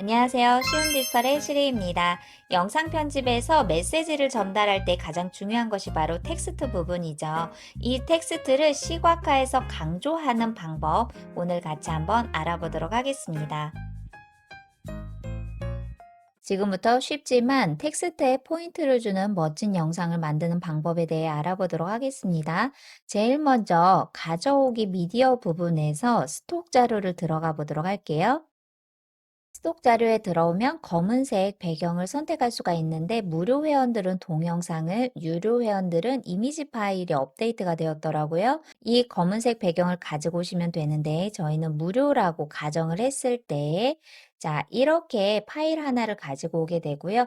안녕하세요. 쉬운 디지털의 시리입니다. 영상 편집에서 메시지를 전달할 때 가장 중요한 것이 바로 텍스트 부분이죠. 이 텍스트를 시각화해서 강조하는 방법 오늘 같이 한번 알아보도록 하겠습니다. 지금부터 쉽지만 텍스트에 포인트를 주는 멋진 영상을 만드는 방법에 대해 알아보도록 하겠습니다. 제일 먼저 가져오기 미디어 부분에서 스톡 자료를 들어가 보도록 할게요. 스톡 자료에 들어오면 검은색 배경을 선택할 수가 있는데 무료 회원들은 동영상을, 유료 회원들은 이미지 파일이 업데이트가 되었더라고요. 이 검은색 배경을 가지고 오시면 되는데 저희는 무료라고 가정을 했을 때 자, 이렇게 파일 하나를 가지고 오게 되고요.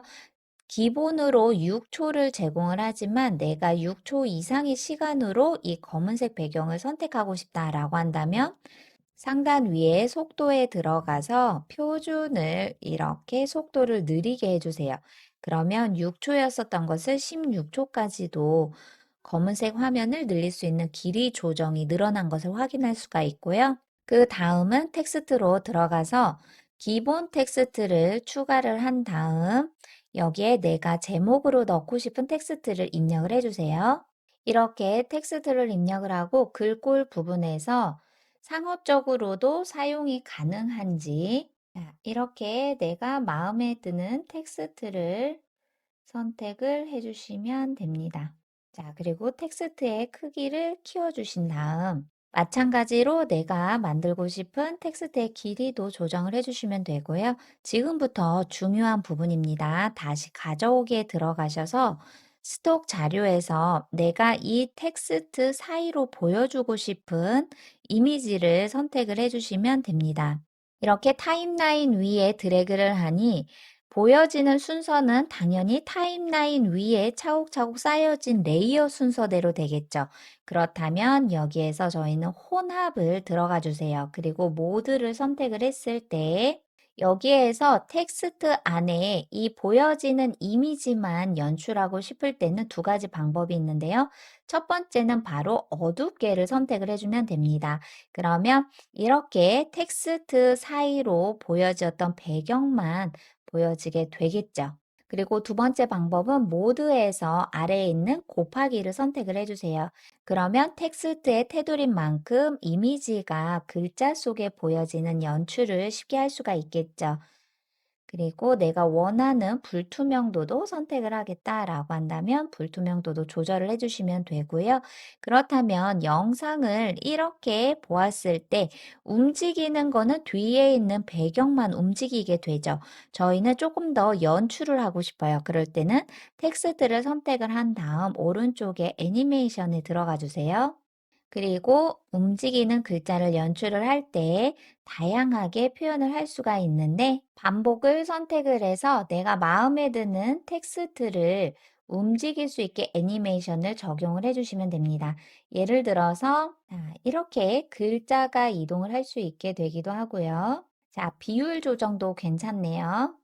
기본으로 6초를 제공을 하지만 내가 6초 이상의 시간으로 이 검은색 배경을 선택하고 싶다라고 한다면 상단 위에 속도에 들어가서 표준을 이렇게 속도를 느리게 해주세요. 그러면 6초였었던 것을 16초까지도 검은색 화면을 늘릴 수 있는 길이 조정이 늘어난 것을 확인할 수가 있고요. 그 다음은 텍스트로 들어가서 기본 텍스트를 추가를 한 다음 여기에 내가 제목으로 넣고 싶은 텍스트를 입력을 해주세요. 이렇게 텍스트를 입력을 하고 글꼴 부분에서 상업적으로도 사용이 가능한지 자, 이렇게 내가 마음에 드는 텍스트를 선택을 해주시면 됩니다. 자, 그리고 텍스트의 크기를 키워주신 다음 마찬가지로 내가 만들고 싶은 텍스트의 길이도 조정을 해주시면 되고요. 지금부터 중요한 부분입니다. 다시 가져오기에 들어가셔서 스톡 자료에서 내가 이 텍스트 사이로 보여주고 싶은 이미지를 선택을 해주시면 됩니다. 이렇게 타임라인 위에 드래그를 하니 보여지는 순서는 당연히 타임라인 위에 차곡차곡 쌓여진 레이어 순서대로 되겠죠. 그렇다면 여기에서 저희는 혼합을 들어가 주세요. 그리고 모드를 선택을 했을 때 여기에서 텍스트 안에 이 보여지는 이미지만 연출하고 싶을 때는 두 가지 방법이 있는데요. 첫 번째는 바로 어둡게를 선택을 해주면 됩니다. 그러면 이렇게 텍스트 사이로 보여졌던 배경만 보여지게 되겠죠. 그리고 두 번째 방법은 모드에서 아래에 있는 곱하기를 선택을 해주세요. 그러면 텍스트의 테두린 만큼 이미지가 글자 속에 보여지는 연출을 쉽게 할 수가 있겠죠. 그리고 내가 원하는 불투명도도 선택을 하겠다라고 한다면 불투명도도 조절을 해주시면 되고요. 그렇다면 영상을 이렇게 보았을 때 움직이는 거는 뒤에 있는 배경만 움직이게 되죠. 저희는 조금 더 연출을 하고 싶어요. 그럴 때는 텍스트를 선택을 한 다음 오른쪽에 애니메이션에 들어가 주세요. 그리고 움직이는 글자를 연출을 할 때 다양하게 표현을 할 수가 있는데 반복을 선택을 해서 내가 마음에 드는 텍스트를 움직일 수 있게 애니메이션을 적용을 해주시면 됩니다. 예를 들어서 이렇게 글자가 이동을 할 수 있게 되기도 하고요. 자, 비율 조정도 괜찮네요.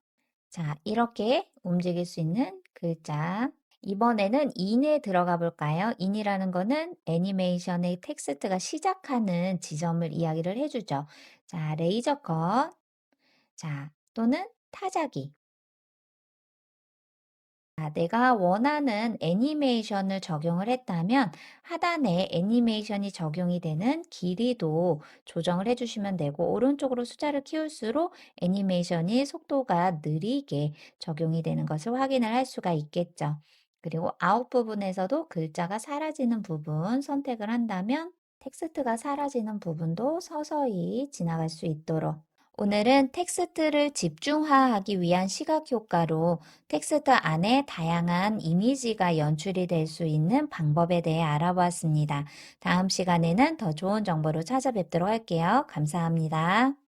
자, 이렇게 움직일 수 있는 글자 이번에는 in에 들어가 볼까요? in이라는 거는 애니메이션의 텍스트가 시작하는 지점을 이야기를 해주죠. 자, 레이저 컷. 자, 또는 타자기. 자, 내가 원하는 애니메이션을 적용을 했다면 하단에 애니메이션이 적용이 되는 길이도 조정을 해주시면 되고 오른쪽으로 숫자를 키울수록 애니메이션이 속도가 느리게 적용이 되는 것을 확인을 할 수가 있겠죠. 그리고 아웃 부분에서도 글자가 사라지는 부분 선택을 한다면 텍스트가 사라지는 부분도 서서히 지나갈 수 있도록 오늘은 텍스트를 집중화하기 위한 시각 효과로 텍스트 안에 다양한 이미지가 연출이 될 수 있는 방법에 대해 알아보았습니다. 다음 시간에는 더 좋은 정보로 찾아뵙도록 할게요. 감사합니다.